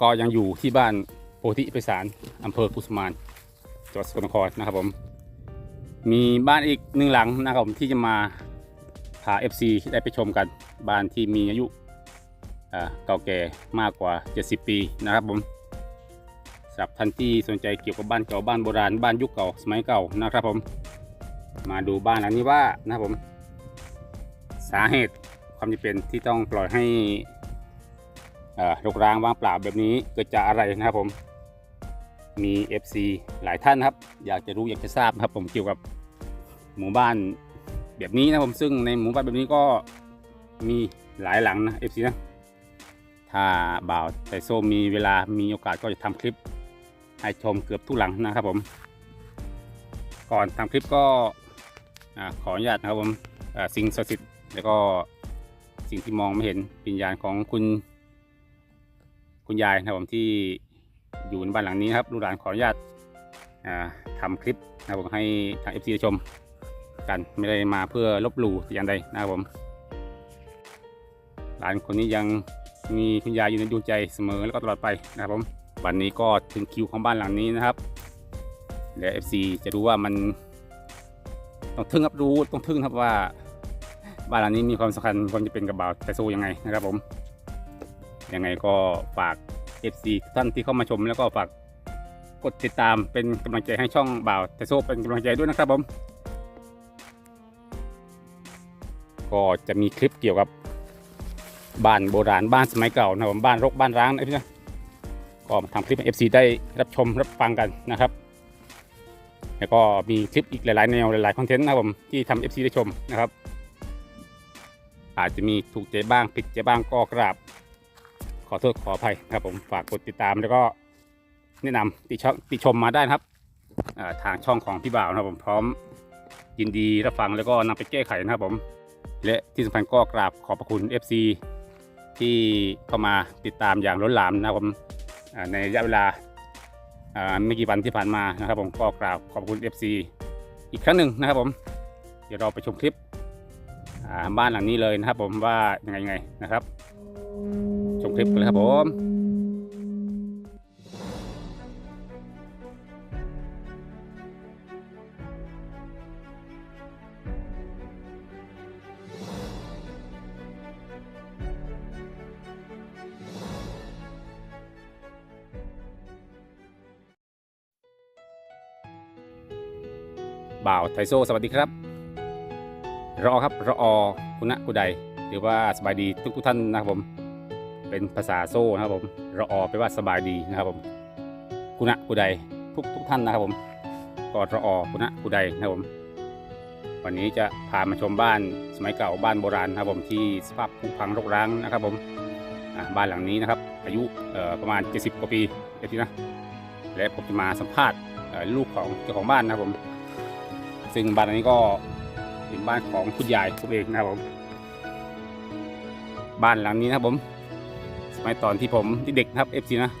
ก็ยังอยู่ที่บ้านโพธิไพศาลอำเภอกุสมานจังหวัดสกลนครนะครับผม มีบ้านอีกหนึ่งหลังนะครับผมที่จะมาพา FC ได้ไปชมกัน บ้านที่มีอายุเก่าแก่มากกว่า 70 ปีนะครับผมสำหรับท่านที่สนใจเกี่ยวกับบ้านเก่าบ้านโบราณบ้านยุคเก่าสมัยเก่านะครับผม มาดูบ้านหลังนี้ว่านะครับผม สาเหตุความจำเป็นที่ต้องปล่อยให้ รกร้างว่างเปล่าแบบนี้เกิดจากอะไรนะครับผมมี FC หลายท่านนะครับ อยากจะรู้อยากจะทราบครับ ผมเกี่ยวกับหมู่บ้านแบบนี้นะครับผมซึ่งในหมู่บ้านแบบนี้ก็มีหลายหลังนะ FC นะถ้าบ่าวไทโซมีเวลามีโอกาสก็จะทำคลิป ให้ชมเกือบทุกหลังนะครับผม ก่อนทำคลิปก็ขออนุญาตนะครับผมสิ่งศักดิ์สิทธิ์แล้วก็สิ่งที่มองไม่เห็นวิญญาณของคุณ คุณยายนะครับผมที่อยู่ในบ้านหลังนี้นะครับลูกหลานขออนุญาตอ่าทำคลิปนะครับผมให้ทาง FC ได้ชมกันไม่ได้มาเพื่อลบหลู่อย่างใดนะครับผม หลานคนนี้ยังมีคุณยายอยู่ในดวงใจเสมอแล้วก็ตลอดไปนะครับผมวันนี้ก็ถึงคิวของบ้านหลังนี้นะครับและ FC จะรู้ว่ามันต้องทึ่งครับรู้ต้องทึ่งครับว่าบ้านหลังนี้มีความสำคัญความจะเป็นกับบ่าวไทโซยังไงนะครับผม ยังไงก็ฝาก FC ท่านที่เข้ามาชมแล้วก็ฝากกดติดตามเป็นกำลังใจให้ช่องบ่าวไทโซเป็นกำลังใจด้วยนะครับผม ก็จะมีคลิปเกี่ยวกับบ้านโบราณบ้านสมัยเก่านะครับผมบ้านรกบ้านร้างนะพี่นะก็ทำคลิปให้ FC ได้รับชมรับฟังกันนะครับ แล้วก็มีคลิปอีกหลายๆแนวหลายๆคอนเทนต์นะครับผมที่ทำ FC ได้ชมนะครับ อาจจะมีถูกใจบ้างผิดใจบ้างก็กราบ ขอโทษขออภัยนะครับผมฝากกดติดตามแล้วก็แนะนำติชมติชมมาได้นะครับทางช่องของพี่บ่าวนะครับผมพร้อมยินดีรับฟังแล้วก็นำไปแก้ไขนะครับผม และที่สำคัญก็กราบขอบพระคุณ FC ที่เข้ามาติดตามอย่างล้นหลามนะครับผมในระยะเวลาไม่กี่วันที่ผ่านมานะครับผมก็กราบขอบคุณ FC อีกครั้งหนึ่งนะครับผม เดี๋ยวเราไปชมคลิปบ้านหลังนี้เลยนะครับผมว่ายังไงไงนะครับช มคลิปกันเลยครับผมบ่าวไทโซสวัสดีครับ รอครับรอคุณะกุใดหรือว่าสบายดีทุกทุกท่านนะครับผม เป็นภาษาโซ่นะครับผมรออแปลว่าสบายดีนะครับผมคุณะกุใดทุกทุกท่านนะครับผมก็รอคุณะกุใดนะครับผม วันนี้จะพามาชมบ้านสมัยเก่าบ้านโบราณนะครับผมที่สภาพผุพังรกร้างนะครับผมบ้านหลังนี้นะครับ อายุประมาณ 70 กว่าปีเดี๋ยทีนะและผมจะมาสัมภาษณ์ลูกของเจ้าของบ้านนะครับผม ซึ่งบ้านหลังนี้ก็เป็นบ้านของคุณยายผมเองนะครับผม บ้านหลังนี้นะครับผม สมัยตอนที่ผมที่เด็กนะครับเอฟซีนะ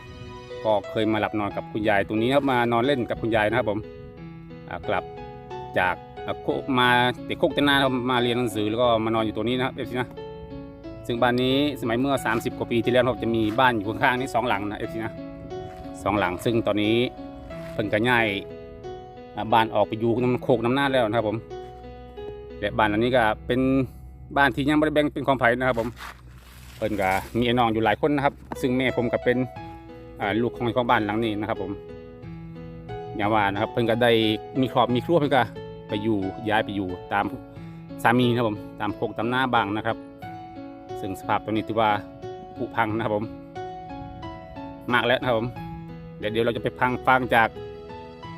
ก็เคยมาหลับนอนกับคุณยายตรงนี้ครับมานอนเล่นกับคุณยายนะครับผมกลับจากมาเด็กโคกเตนานมาเรียนหนังสือแล้วก็มานอนอยู่ตัวนี้นะครับเอฟซีนะซึ่งบ้านนี้สมัยเมื่อ 30 กว่าปีที่แล้วครับจะมีบ้านอยู่ข้างๆนี้สองหลังนะเอฟซีนะสองหลัง ซึ่งตอนนี้เพิ่งจะย้ายบ้านออกไปอยู่น้ำโคกน้ำหน้าแล้วนะครับผมและบ้านหลังนี้ก็เป็นบ้านที่ยังไม่ได้แบ่งเป็นของไผ่นะครับผม เพิ่นก็มีไอ้น้องอยู่หลายคนนะครับ ซึ่งแม่ผมก็เป็นลูกของของบ้านหลังนี้นะครับ ผมอย่าว่านะครับ เพิ่นก็ได้มีครอบมีครัวเพิ่นก็ไปอยู่ย้ายไปอยู่ตามสามีนะครับผมตามโคกตามหน้าบางนะครับ ซึ่งสภาพตรงนี้ถือว่าผุพังนะครับผม มากแล้วนะครับผมเดี๋ยวเดี๋ยวเราจะไปพังฟังจาก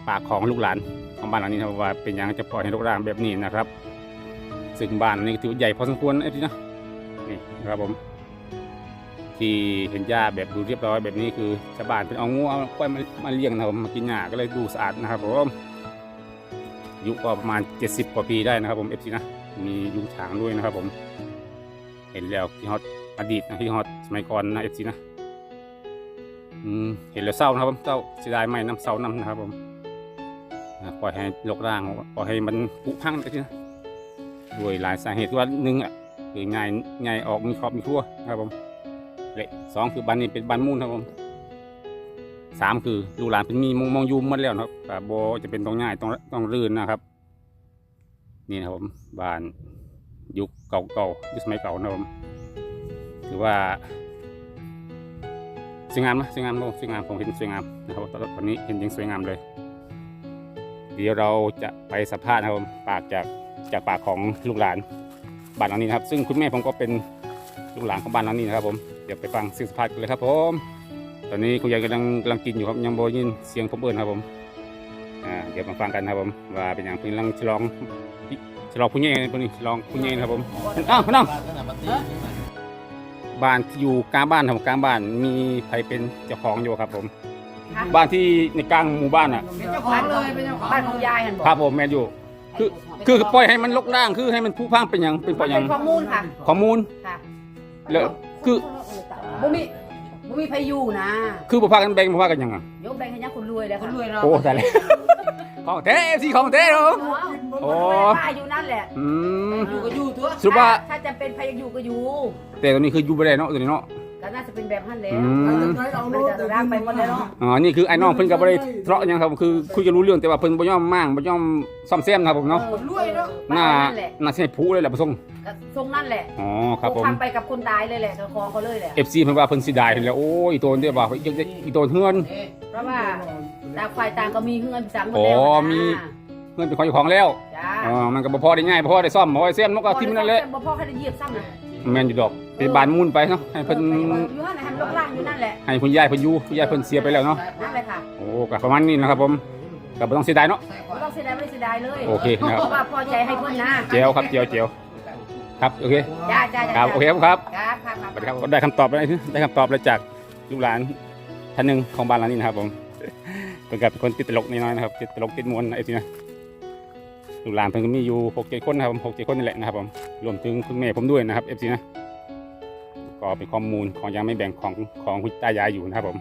ปากของลูกหลานของบ้านหลังนี้นะครับว่าเป็นยังจะปล่อยให้รกร้างแบบนี้นะครับ ซึ่งบ้านนี้ถือใหญ่พอสมควรนะพี่นะนี่นะครับผม ที่เห็นหญ้าแบบดูเรียบร้อยแบบนี้คือชาวบ้านเป็นเอางูเอาก้อยมามาเลี้ยงนะครับมากินหญ้าก็เลยดูสะอาดนะครับผมยุก็ประมาณ 70 กว่าปีได้นะครับผมเอฟซีนะมียุงฉางด้วยนะครับผม เห็นแล้วที่ฮอตอดีตนะที่ฮอตสมัยก่อนนะเอฟซีนะเห็นแล้วเศร้านะครับผมเศร้าเสียดายไหมน้ำเศร้าน้ำนะครับผมอ่าปล่อยให้ลกร่างปล่อยให้มันผุพังไปทีนะด้วยหลายสาเหตุว่าหนึ่งอะคือไงไงออกมีครอบมีครัวนะครับผม เละสองคือบ้านนี้เป็นบ้านมูลครับผมสามคือลูกหลานเป็นมีมองมองยูหมดแล้วนะครับแต่โบจะเป็นต้องง่ายต้องต้องรื่นนะครับ นี่นะครับผมบ้านยุคเก่าๆยุคสมัยเก่านะครับผมถือว่าสวยงามนะสวยงามโลสวยงามผมเห็นสวยงามนะครับตอนตอนนี้เห็นยังสวยงามเลย เดี๋ยวเราจะไปสัมภาษณ์นะครับผมปากจากจากปากของลูกหลานบ้านหลังนี้นะครับ ซึ่งคุณแม่ผมก็เป็นลูกหลานของบ้านหลังนี้นะครับผม เดี๋ยวไปฟังเสียงสัมภาษณ์กันเลยครับผม ตอนนี้คุณยายกำลังกำลังกินอยู่ครับยังโบยินเสียงผมเอิญครับผมอ่าเดี๋ยวมาฟังกันครับผมว่าเป็นอย่างเพิ่งกำลังฉลองฉลองผู้ใหญ่คนนี้ฉลองผู้ใหญ่นะครับผมอ้าวพี่น้องบ้านที่อยู่กลางบ้านครับกลางบ้านมีใครเป็นเจ้าของอยู่ครับผม บ้านที่ในกลางหมู่บ้านอะเป็นเจ้าของเลยเป็นเจ้าของบ้านของยายหันบอกครับผมแมนอยู่คือคือปล่อยให้มันลกล่างคือให้มันผู้พังเป็นอย่างเป็นปล่อยอเป็ย่างนข้อมูลค่ะข้อมูลค่ะแล้ว คือบ่มีบ่มีพายุนะ คือบ่พากันแบ่งบ่พากันหยังอะยกแบ่งให้ยักคนรวยแล้วคนรวยเนาะโอ้แต่เลยของเต้สิของเต้เนาะโอ้โอ้ป้าอยู่นั่นแหละอืมอยู่ก็อยู่ตัวสรุปว่าถ้าจะเป็นพายุก็อยู่แต่ตัวนี้คืออยู่บ่ได้เนาะตัวนี้เนาะก็ น่าจะเป็นแบบนั้นแหล้อืวมมันจะร่างไปหมดแล้วเนาะอ๋อ นี่คือไอ้น้องเพิ่นก็บ่ได้ทะเลาะหยังครับคือคุยกันรู้เรื่องแต่ว่าเพิ่นบ่ยอมมั่งบ่ยอมซ่อมแซมนะครับผมเนาะออรวยเนาะหน้านั่นแหละหน้าสิให้ผู้เลยแหละบ่ส่งก็ทรงนั่นแหละอ๋อครับผม ทำไปกับคนตายเลยแหละเจ้าของเขาเลยแหละ FC เพิ่นว่าเพิ่นสิได้เพิ่นแล้วโอ้ยอีโตนเด้อว่าอีกอีโตนเฮือน เพราะว่าต่างฝ่ายต่างก็มีเงื่อนสั่งหมดอ๋อแล้วนะมี เฮือนเป็นของเจ้าของแล้วจ้าอ๋อมันก็บ่พอได้ง่ายบ่พอได้ซ่อมบ่พอได้แซมนกก็ทิ่มนั่นแหละบ่พ่อให้ได้เหยียบซ้ำนะ แม่นอยู่ดอกเป็นบานมูลไปเนาะให้เพิ่นอยู่นั่นแหละทำลกล่างอยู่นั่นแหละให้คุณยายเพิ่นอยู่คุณยายเพิ่นเสียไปแล้วเนาะนั่นแหละค่ะโอ้ก็ประมาณนี้นะครับผมก็บ่ต้องเสียดายเนาะไม่ต้องเสียดายไม่เสียดายเลยโอเคนะครับเพราะว่าพอใจให้เพื่อนนะเจียวครับเจียวเจียวครับโอเคจ้าจ้าจ้าครับโอเคครับครับครับครับครับสวัสดีครับก็ได้คำตอบแล้วได้คำตอบแล้วจากลูกหลานท่านหนึ่งของบ้านหลังนี้นะครับผมเป็นกับเป็นคนติดตลกน้อยๆนะครับติดตลกติดมวนไอ้ทีนะ ลูกหลานเพิ่นก็มีอยู่หกเจ็ดคนนะครับผมหกเจ็ดคนนี่แหละนะครับผมรวมถึงคุณแม่ผมด้วยนะครับเอฟซีนะก็เป็นข้อมูลของยังไม่แบ่งของของคุณตายายอยู่นะครับผม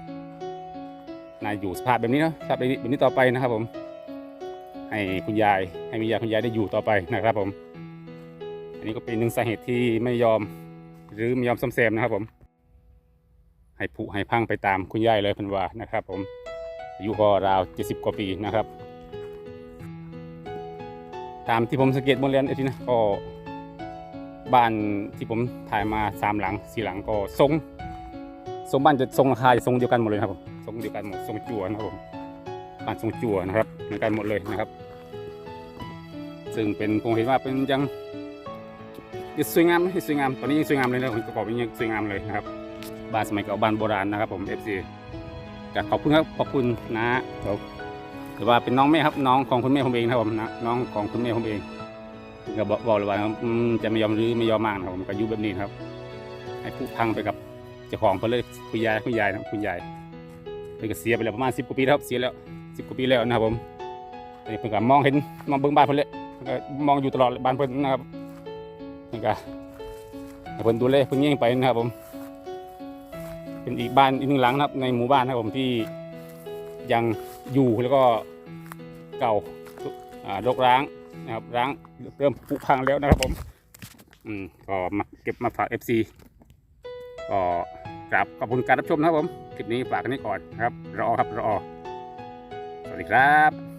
น่าอยู่สภาพแบบนี้นะสภาพแบบนี้แบบนี้ต่อไปนะครับผมให้คุณยายให้วิญญาคุณยายได้อยู่ต่อไปนะครับผม อันนี้ก็เป็นหนึ่งสาเหตุที่ไม่ยอมหรือไม่ยอมซ่อมแซมนะครับผม ให้ผุให้พังไปตามคุณยายเลยพันว่านะครับ ผมอายุก็ราวเจ็ดสิบกว่าปีนะครับ ตามที่ผมสังเกตบนเรือนไอ้ที่นะก็บ้านที่ผมถ่ายมาสามหลังสี่หลังก็ทรงทรงบ้านจะทรงราคาจะทรงเดียวกันหมดเลยนะครับผมทรงเดียวกันหมดทรงจั่วนะครับผมบ้านทรงจั่วนะครับเหมือนกันหมดเลยนะครับ ซึ่งเป็นผมเห็นว่าเป็นยังยังสวยงามสวยงามตอนนี้ยังสวยงามเลยนะผมจะบอกว่ายังสวยงามเลยนะครับบ้านสมัยเก่าบ้านโบราณนะครับผม FC ก็ขอบคุณครับขอบคุณนะ รือว่าเป็นน้องแม่ครับน้องของคุณแม่ผมเองนะครับผมนะน้องของคุณแม่ผมเองก็บอกบอกเลยว่าจะไม่ยอมรื้อไม่ยอมมากนะครับผมก็ยุแบบนี้ครับให้ผู้พังไปกับเจ้าของเพิ่นเลยคุณยายคุณยายนะคุณยายเพิ่นก็เสียไปแล้วประมาณสิบกว่าปีแล้วครับเสียแล้วสิบกว่าปีแล้วนะครับผมเพิ่นก็มองเห็นมองเบิ่งบ้านเพิ่อนเลยก็มองอยู่ตลอดบ้านเพิ่อนนะครับนี่ก็เพิ่นดูแลเพิ่นเงี้ยงไปนะครับผม เป็นอีกบ้านอีกหนึ่งหลังนะครับในหมู่บ้านนะครับผมที่ยังอยู่แล้วก็ เก่าอ่ารกร้างนะครับร้างเริ่มผุพังแล้วนะครับผมอืมก็มาเก็บมาฝาก FC ก็กราบขอบคุณการรับชมนะครับผมคลิปนี้ฝากกันนี้ก่อนนะครับรอครับรอสวัสดีครับ